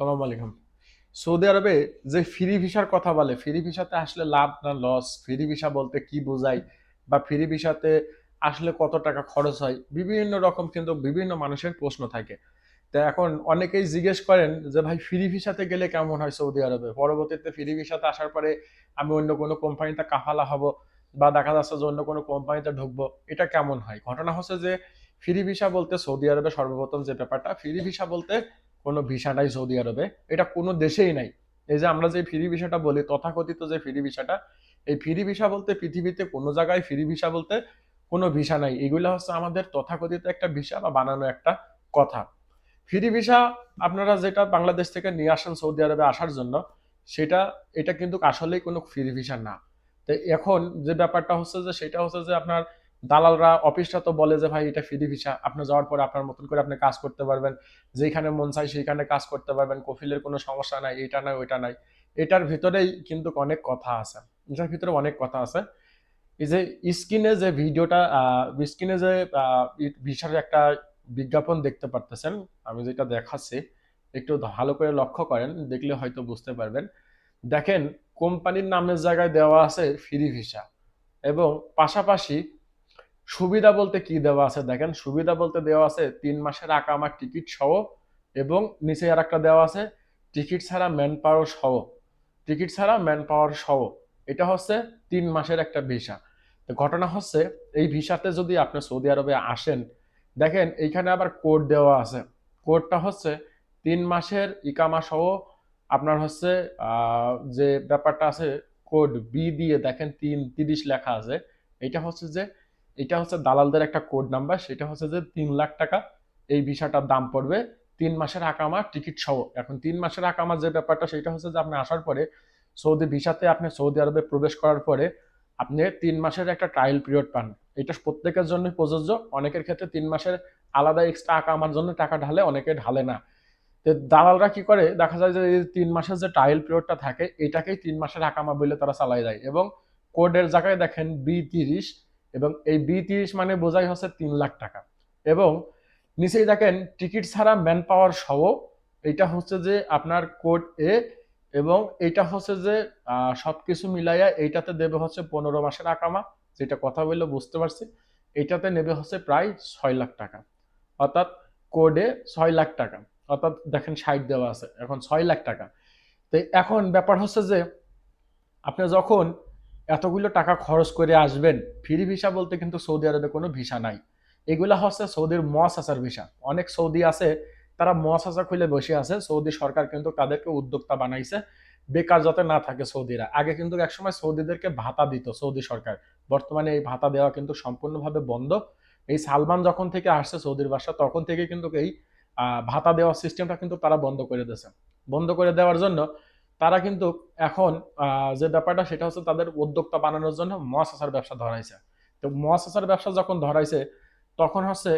সালাম আলাইকুম। সৌদি আরবে যে ফ্রি ভিসার কথা বলে, ফ্রি ভিসাতে আসলে লাভ না লস? ফ্রি ভিসা বলতে কি বোঝায়? বা ফ্রি ভিসাতে আসলে কত টাকা খরচ হয়? বিভিন্ন রকম কিন্তু বিভিন্ন মানুষের প্রশ্ন থাকে। তো এখন অনেকেই জিজ্ঞেস করেন যে, ভাই, ফ্রি ভিসাতে গেলে কেমন হয় সৌদি আরবে? পরবর্তীতে ফ্রি ভিসাতে আসার পরে আমি অন্য কোনো কোম্পানিতে কাফালা হব বা দেখা যাচ্ছে যে অন্য কোনো কোম্পানিতে ঢুকবো। এটা কেমন হয়? ঘটনা হচ্ছে যে, ফ্রি ভিসা বলতে সৌদি আরবে সর্বপ্রথম যে ব্যাপারটা, ফ্রি ভিসা বলতে কোনো ভিসা নাই সৌদি আরবে, এটা কোনো দেশেই নাই। এই যে আমরা যে ফ্রি ভিসাটা বলি, তথাকথিত যে ফ্রি ভিসাটা, এই ফ্রি ভিসা বলতে পৃথিবীতে কোনো জায়গায় ফ্রি ভিসা বলতে কোনো ভিসা নাই। এগুলো হচ্ছে আমাদের তথাকথিত একটা ভিসা বা বানানো একটা কথা। ফ্রি ভিসা আপনারা যেটা বাংলাদেশ থেকে নিয়ে আসেন সৌদি আরবে আসার জন্য, সেটা, এটা কিন্তু আসলেই কোনো ফ্রি ভিসা না। তো এখন যে ব্যাপারটা হচ্ছে যে, সেটা হচ্ছে যে আপনার দালালরা অফিসটা তো বলে যে, ভাই, এটা ফ্রি ভিসা। আপনি যাওয়ার পরে আপনার মতন করে আপনি কাজ করতে পারবেন। যেখানে মন চাই সেইখানে কাজ করতে পারবেন। কফিলের কোনো সমস্যা নাই, এটা নাই, ওইটা নাই। এটার ভিতরেই কিন্তু অনেক কথা আছে। এটার ভিতরে অনেক কথা আছে। এই যে, স্ক্রিনে যে ভিডিওটা স্ক্রিনে যে ভিসার একটা বিজ্ঞাপন দেখতে পারতেছেন, আমি যেটা দেখাচ্ছি, একটু ভালো করে লক্ষ্য করেন, দেখলে হয়তো বুঝতে পারবেন। দেখেন, কোম্পানির নামের জায়গায় দেওয়া আছে ফ্রি ভিসা এবং পাশাপাশি সুবিধা বলতে কি দেওয়া আছে দেখেন, সুবিধা বলতে দেওয়া আছে তিন মাসের আঁকা আমার টিকিট সহ এবং নিচে আর একটা দেওয়া আছে, টিকিট ছাড়া ম্যান পাওয়ার সহ। টিকিট ছাড়া ম্যান পাওয়ার সহ। এটা হচ্ছে তিন মাসের একটা ভিসা। তো ঘটনা হচ্ছে, এই ভিসাতে যদি আপনি সৌদি আরবে আসেন, দেখেন এইখানে আবার কোড দেওয়া আছে। কোডটা হচ্ছে তিন মাসের ইকামা সহ আপনার হচ্ছে যে ব্যাপারটা আছে, কোড বি দিয়ে দেখেন তিন, তিরিশ লেখা আছে। এটা হচ্ছে যে এটা হচ্ছে দালালদের একটা কোড নাম্বার সেটা হচ্ছে যে তিন লাখ টাকা এই ভিসাটার দাম পড়বে। তিন মাসের আকামা টিকিট সহ। এখন তিন মাসের আকামা যে ব্যাপারটা, সেটা হচ্ছে যে আপনি আসার পরে সৌদি ভিসাতে আপনি সৌদি আরবে প্রবেশ করার পরে আপনি তিন মাসের একটা ট্রায়াল পিরিয়ড পান। এটা প্রত্যেকের জন্য প্রযোজ্য। অনেকের ক্ষেত্রে তিন মাসের আলাদা এক্সট্রা আকামার জন্য টাকা ঢালে, অনেকে ঢালে না। তো দালালরা কি করে? দেখা যায় যে এই তিন মাসের যে ট্রায়াল পিরিয়ডটা থাকে, এটাকেই তিন মাসের আকামা বলে তারা চালাই যায় এবং কোডের জায়গায় দেখেন বি তিরিশ এবং এই বি তিরিশ মানে বোঝাই হচ্ছে তিন লাখ টাকা। এবং নিচেই দেখেন টিকিট ছাড়া ম্যান পাওয়ার সহ এটা হচ্ছে যে আপনার কোড এ এবং এটা হচ্ছে যে আহ, সবকিছু মিলাইয়া এইটাতে দেবে হচ্ছে পনেরো মাসের আকামা যেটা কথা বললে বুঝতে পারছি। এইটাতে নেবে হচ্ছে প্রায় ছয় লাখ টাকা। অর্থাৎ কোডে ছয় লাখ টাকা। অর্থাৎ দেখেন ষাট দেওয়া আছে এখন ছয় লাখ টাকা। তো এখন ব্যাপার হচ্ছে যে আপনি যখন এতগুলো টাকা খরচ করে আসবেন। ফ্রি ভিসা বলতে কিন্তু সৌদি আরবে কোনো ভিসা নাই। এগুলা হচ্ছে সৌদির মহাসাসার ভিসা। অনেক সৌদি আছে, তারা মহাসাসা খুলে বসে আছে। সৌদি সরকার কিন্তু তাদেরকে উদ্যোক্তা বানাইছে, বেকার যাতে না থাকে সৌদিরা। আগে কিন্তু একসময় সৌদিদেরকে ভাতা দিত সৌদি সরকার। বর্তমানে এই ভাতা দেওয়া কিন্তু সম্পূর্ণভাবে বন্ধ। এই সালমান যখন থেকে আসছে সৌদির বাসা, তখন থেকে কিন্তু এই ভাতা দেওয়ার সিস্টেমটা কিন্তু তারা বন্ধ করে দিয়েছে। বন্ধ করে দেওয়ার জন্য তারা কিন্তু এখন যে ব্যাপারটা সেটা হচ্ছে তাদের উদ্যোক্তা বানানোর জন্য মহাসাসার ব্যবসা ধরাইছে। তো মহাসাসার ব্যবসা যখন ধরাইছে, তখন হচ্ছে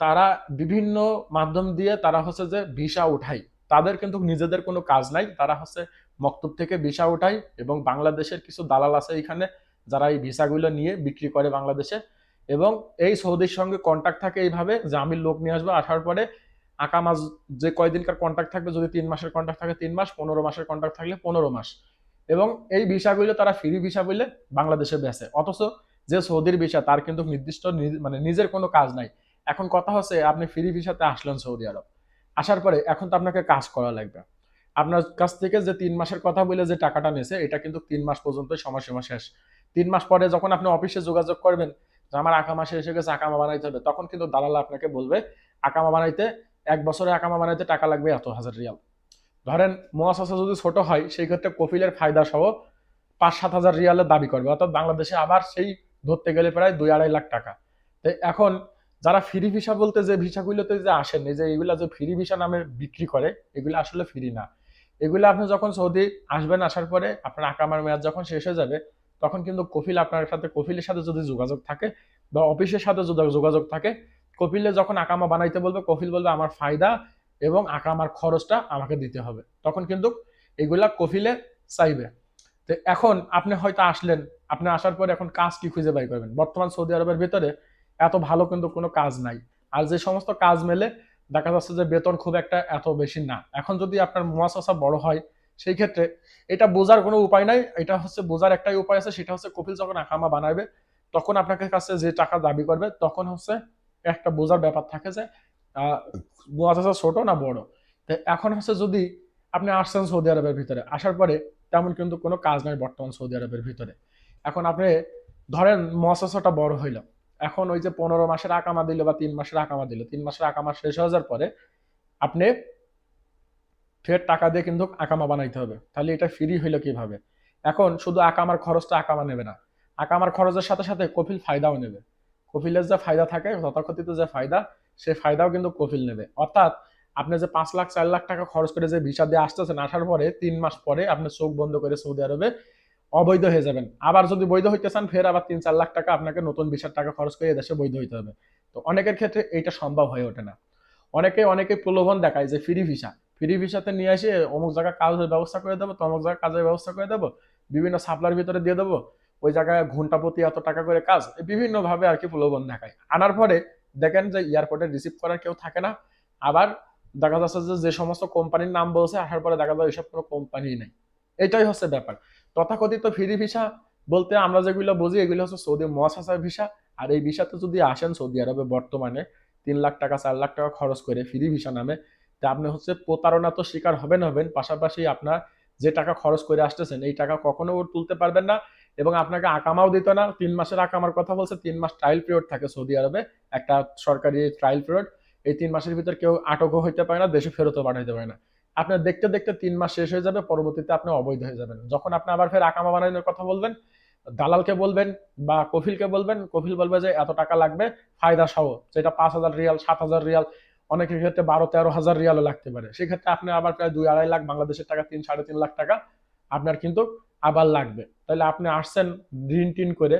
তারা বিভিন্ন মাধ্যম দিয়ে তারা হচ্ছে যে ভিসা উঠাই তাদের কিন্তু নিজেদের কোনো কাজ নাই। তারা হচ্ছে মক্তব থেকে ভিসা উঠাই এবং বাংলাদেশের কিছু দালাল আছে এখানে যারা এই ভিসাগুলো নিয়ে বিক্রি করে বাংলাদেশে এবং এই সৌদির সঙ্গে কন্ট্যাক্ট থাকে এইভাবে যে আমি লোক নিয়ে আসব আসার পরে আঁকা মাস যে কয়দিনকার কন্ট্যাক্ট থাকবে, যদি তিন মাসের কন্ট্রাক্ট থাকে, তিন মাস, পনেরো মাসের কন্ট্রাক্ট থাকলে পনেরো মাস। এবং এই ভিসাগুলো তারা ফ্রি ভিসা বলে বাংলাদেশে বেচে অথচ যে সৌদির ভিসা তার কিন্তু নির্দিষ্ট মানে নিজের কোনো কাজ নাই। এখন কথা হচ্ছে, আপনি ফ্রি ভিসাতে আসলেন সৌদি আরব। আসার পরে এখন তো আপনাকে কাজ করা লাগবে। আপনার কাছ থেকে যে তিন মাসের কথা বলে যে টাকাটা নিয়েছে, এটা কিন্তু তিন মাস পর্যন্ত সময়সীমা শেষ। তিন মাস পরে যখন আপনি অফিসে যোগাযোগ করবেন, যে আমার আঁকা মাসে এসে গেছে আকামা বানাইতে হবে, তখন কিন্তু দালাল আপনাকে বলবে আকামা বানাইতে এক বছরে আকামা বানাইতে টাকা লাগবে এত হাজার রিয়াল। ধরেন মহাশাসা যদি ছোট হয়, সেই ক্ষেত্রে কফিলের ফায়দা সহ পাঁচ সাত হাজার রিয়ালের দাবি করবে। অর্থাৎ বাংলাদেশে আবার সেই ধরতে গেলে প্রায় দুই আড়াই লাখ টাকা। তো এখন যারা ফ্রি ভিসা বলতে যে ভিসাগুলোতে যে আসেন যে এগুলা যে ফ্রি ভিসা নামে বিক্রি করে, এগুলো আসলে ফ্রি না। এগুলো আপনি যখন সৌদি আসবেন আসার পরে, আপনার আকামার মেয়াদ যখন শেষ হয়ে যাবে, তখন কিন্তু কফিল আপনার সাথে কফিলের সাথে যদি যোগাযোগ থাকে বা অফিসের সাথে যোগাযোগ থাকে কপিলে যখন আকামা বানাইতে বলবে, কফিল বলবে, আমার ফায়দা এবং আকামার খরচটা আমাকে দিতে হবে। তখন কিন্তু এগুলা কফিলে চাইবে। তো এখন আপনি হয়তো আসলেন, আপনি আসার পর এখন কাজ কি খুঁজে বাই করবেন? বর্তমান সৌদি আরবের ভিতরে এত ভালো কিন্তু কোনো কাজ নাই। আর যে সমস্ত কাজ মেলে, দেখা যাচ্ছে যে বেতন খুব একটা এত বেশি না। এখন যদি আপনার মুয়াসাসা বড় হয়, সেই ক্ষেত্রে এটা বোঝার কোনো উপায় নাই। এটা হচ্ছে বোঝার একটাই উপায় আছে, সেটা হচ্ছে কপিল যখন আকামা বানাবে তখন আপনাকে কাছে যে টাকা দাবি করবে, তখন হচ্ছে একটা বোঝার ব্যাপার থাকে যে মুয়াসাসা ছোট না বড়? তো এখন হচ্ছে যদি আপনি আসছেন সৌদি আরবের ভিতরে, আসার পরে তেমন কিন্তু কোনো কাজ নাই বর্তমান সৌদি আরবের ভিতরে। এখন আপনি ধরেন মহাসাসাটা বড় হইল, এখন ওই যে পনেরো মাসের আকামা দিল বা তিন মাসের আকামা দিল, তিন মাসের আকামা শেষ হয়ে যাওয়ার পরে আপনি ফের টাকা দিয়ে কিন্তু আকামা বানাইতে হবে। তাহলে এটা ফ্রি হইল কীভাবে? এখন শুধু আকামার খরচটা আকামা নেবে না, আকামার খরচের সাথে সাথে কপিল ফায়দাও নেবে। কপিলের যে ফায়দা থাকে, তথাকথিত যে ফায়দা সেই ফায়দাও কিন্তু কপিল নেবে। অর্থাৎ আপনি যে পাঁচ লাখ, চার লাখ টাকা খরচ করে যে ভিসা দিয়ে আসতেছেন, আসার পরে তিন মাস পরে আপনি চোখ বন্ধ করে সৌদি আরবে অবৈধ হয়ে যাবেন। আবার যদি বৈধ হইতে চান, ফের আবার তিন, চার লাখ টাকা আপনাকে নতুন ভিসার টাকা খরচ করে দেশে বৈধ হইতে হবে। তো অনেকের ক্ষেত্রে এইটা সম্ভব হয়ে ওঠে না। অনেকে অনেকে প্রলোভন দেখায় যে ফ্রি ভিসা। ফ্রি ভিসাতে নিয়ে এসে অমুক জায়গায় কাজের ব্যবস্থা করে দেবো, তমুক জায়গায় কাজের ব্যবস্থা করে দেবো, বিভিন্ন সাপ্লার ভিতরে দিয়ে দেবো। ওই জায়গায় ঘণ্টা প্রতি এত টাকা করে কাজ বিভিন্ন ভাবে আর কি প্রলোভন দেখায়। আনার পরে দেখেন যে এয়ারপোর্টে রিসিভ করার কেউ থাকে না। আবার দেখা যাচ্ছে যে যে সমস্ত কোম্পানির নাম বলছে, আসার পরে দেখা যায় এইসব কোনো কোম্পানি নেই। এটাই হচ্ছে ব্যাপার। তথাকথিত ফ্রি ভিসা বলতে আমরা যেগুলো বুঝি, এগুলো হচ্ছে সৌদি মহাসাসার ভিসা। আর এই ভিসাতে যদি আসেন সৌদি আরবে বর্তমানে, তিন লাখ টাকা, চার লাখ টাকা খরচ করে ফ্রি ভিসা নামে, তা আপনি হচ্ছে প্রতারণা তো শিকার হবেন হবেন। পাশাপাশি আপনার যে টাকা খরচ করে আসতেছেন, এই টাকা কখনো তুলতে পারবেন না। এবং আপনাকে আকামাও দিত না। তিন মাসের আকামার কথা বলছে, তিন মাস ট্রায়াল পিরিয়ড থাকে সৌদি আরবে। একটা সরকারি ট্রায়াল পিরিয়ড এই তিন মাসের ভিতর কেউ আটকও হইতে পারে না, দেশে ফেরতও পাঠাইতে পারে না। আপনার দেখতে দেখতে তিন মাস শেষ হয়ে যাবে, পরবর্তীতে আপনি অবৈধ হয়ে যাবেন। যখন আপনি আবার ফের আকামা বানানোর কথা বলবেন, দালালকে বলবেন বা কফিলকে বলবেন, কফিল বলবে যে, এত টাকা লাগবে, ফায়দা সহ, যেটা পাঁচ হাজার রিয়াল, সাত হাজার রিয়াল, অনেকের ক্ষেত্রে বারো, তেরো হাজার রিয়ালও লাগতে পারে। সেক্ষেত্রে আপনি আবার প্রায় দুই, আড়াই লাখ, বাংলাদেশের টাকা, তিন, সাড়ে তিন লাখ টাকা, আপনার কিন্তু আবার লাগবে। তাহলে আপনি আসছেন ঋণ টিন করে,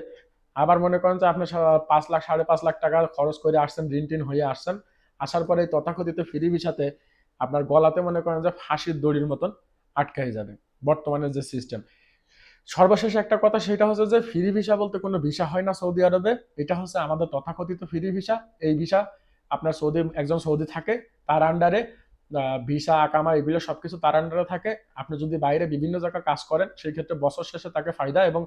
আবার মনে করেন যে আপনি পাঁচ লাখ, সাড়ে পাঁচ লাখ টাকা খরচ করে আসছেন, ঋণ টিন হয়ে আসছেন, আসার পরে তথাকথিত ফ্রি ভিসাতে আপনার গলাতে মনে করেন যে ফাঁসির দড়ির মতন আটকাই যাবে বর্তমানের যে সিস্টেম সর্বশেষ একটা কথা সেটা হচ্ছে যে ফ্রি ভিসা বলতে কোনো ভিসা হয় না সৌদি আরবে, এটা হচ্ছে আমাদের তথাকথিত ফ্রি ভিসা। এই ভিসা আপনার সৌদি, একজন সৌদি থাকে, তার আন্ডারে ভিসা, আকামা এগুলো সবকিছু তার আন্ডারে থাকে। আপনি যদি বাইরে বিভিন্ন জায়গায় কাজ করেন সেই ক্ষেত্রে বছর শেষে তাকে ফায়দা এবং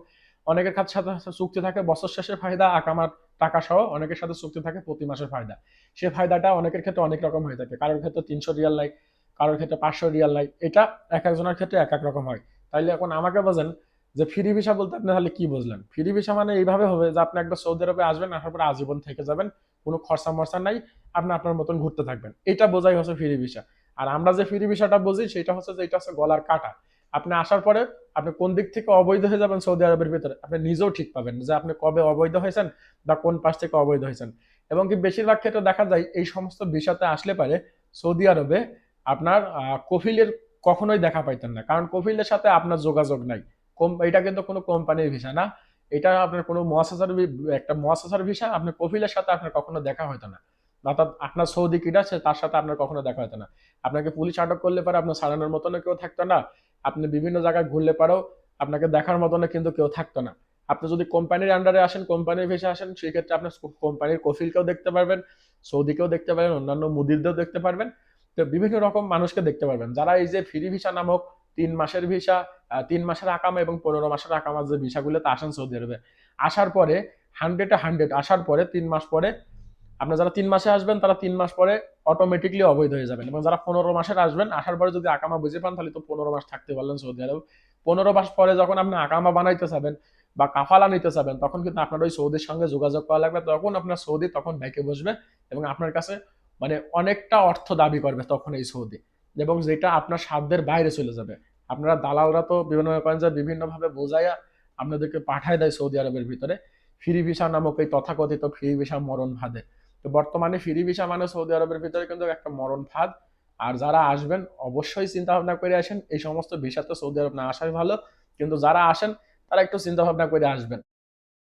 অনেকের কাছে সাথে চুক্তি থাকে, বছর শেষে ফায়দা, আকামার টাকা সহ অনেকের সাথে চুক্তি থাকে, প্রতি মাসের ফায়দা। সে ফায়দাটা অনেকের ক্ষেত্রে অনেক রকম হয়ে থাকে। কারোর ক্ষেত্রে তিনশো রিয়াল নাই কারোর ক্ষেত্রে পাঁচশো রিয়াল নাই এটা এক একজনের ক্ষেত্রে এক এক রকম হয়। তাইলে এখন আমাকে বোঝেন যে, ফ্রি ভিসা বলতে আপনি তাহলে কি বুঝলেন? ফ্রি ভিসা মানে এইভাবে হবে যে, আপনি একবার সৌদি আরবে আসবেন, আসার পরে আজীবন থেকে যাবেন। কোনো খরচা মরচা নাই, আপনি আপনার মতন ঘুরতে থাকবেন। এটা বোঝাই হচ্ছে ফ্রি ভিসা। আর আমরা যে ফ্রি ভিসাটা বুঝি, সেটা হচ্ছে যে এটা হচ্ছে গলার কাটা। আপনি আসার পরে আপনি কোন দিক থেকে অবৈধ হয়ে যাবেন সৌদি আরবের ভিতরে, আপনি নিজেও ঠিক পাবেন যে আপনি কবে অবৈধ হয়েছেন বা কোন পাশ থেকে অবৈধ হয়েছেন। এবং কি বেশিরভাগ ক্ষেত্রে দেখা যায়, এই সমস্ত ভিসাতে আসলে পারে সৌদি আরবে আপনার কফিলের কখনোই দেখা পাইতেন না। কারণ কফিলের সাথে আপনার যোগাযোগ নাই। কম এটা কিন্তু কোনো কোম্পানির ভিসা না। এটা আপনার কোনো মহাসাসার একটা মহাসাসার ভিসা, আপনার কফিলের সাথে আপনার কখনো দেখা হতো না। অর্থাৎ আপনার সৌদি কিটা আছে তার সাথে আপনার কখনো দেখা হতো না। আপনাকে পুলিশ আটক করলে পারে, আপনার সারানোর মতনও কেউ থাকতো না। আপনি বিভিন্ন জায়গায় ঘুরলে পারেও আপনাকে দেখার মতনও কিন্তু কেউ থাকতো না। আপনি যদি কোম্পানির আন্ডারে আসেন কোম্পানির ভেসে আসেন, সেই ক্ষেত্রে আপনি কোম্পানির কফিলকেও দেখতে পারবেন, সৌদিকেও দেখতে পারবেন, অন্যান্য মুদিরদেরও দেখতে পারবেন। তো বিভিন্ন রকম মানুষকে দেখতে পারবেন। যারা এই যে ফ্রি ভিসা নামক তিন মাসের ভিসা তিন মাসের আকামা এবং পনেরো মাসের আকামা যে ভিসাগুলোতে আসেন সৌদি আরবে। আসার পরে হান্ড্রেডে হান্ড্রেড আসার পরে, তিন মাস পরে, আপনার যারা তিন মাসে আসবেন, তারা তিন মাস পরে অটোমেটিকলি অবৈধ হয়ে যাবেন। এবং যারা পনেরো মাসের আসবেন, আসার পরে যদি আকামা বুঝে পান, তাহলে তো পনেরো মাস থাকতে পারলেন সৌদি আরব। পনেরো মাস পরে যখন আপনি আকামা বানাইতে চাবেন বা কাফালা নিতে চাবেন তখন কিন্তু আপনার ওই সৌদির সঙ্গে যোগাযোগ করা লাগবে। তখন আপনার সৌদি তখন ব্যাংকে বসবে এবং আপনার কাছে মানে অনেকটা অর্থ দাবি করবে তখন এই সৌদি। এবং যেটা আপনার সাধ্যের বাইরে চলে যাবে। আপনারা দালালরা তো বিভিন্ন করেন যে বিভিন্নভাবে বোঝাইয়া আপনাদেরকে পাঠায় দেয় সৌদি আরবের ভিতরে। ফ্রি ভিসা নামক এই তথাকথিত ফ্রি ভিসা মরণ ভাদে তো বর্তমানে ফ্রি ভিসা মানে সৌদি আরবের ভিতরে কিন্তু একটা মরণ ফাঁদ। আর যারা আসবেন, অবশ্যই চিন্তা ভাবনা করে আসেন। এই সমস্ত ভিসাতে সৌদি আরব না আসাই ভালো। কিন্তু যারা আসেন, তারা একটু চিন্তা ভাবনা করে আসবেন।